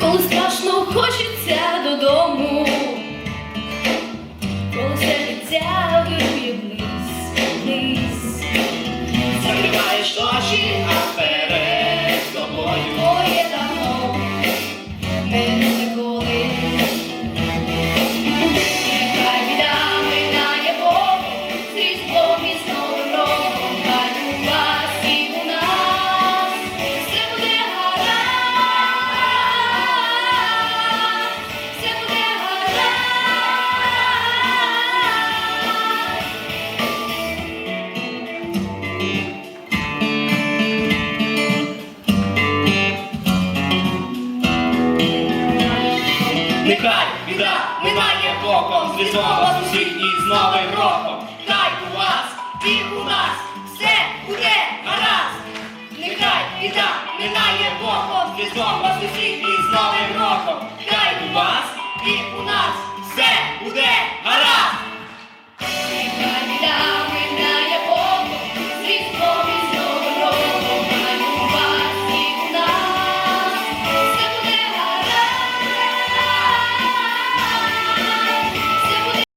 коли страшно хочеться додому, коли серця вирішує. Нехай біда минає боком, з сусідній з Новим роком. Хай у вас і у нас все буде гаразд. Нехай біда минає боком, з сусідній з Новим роком. Хай у вас і у нас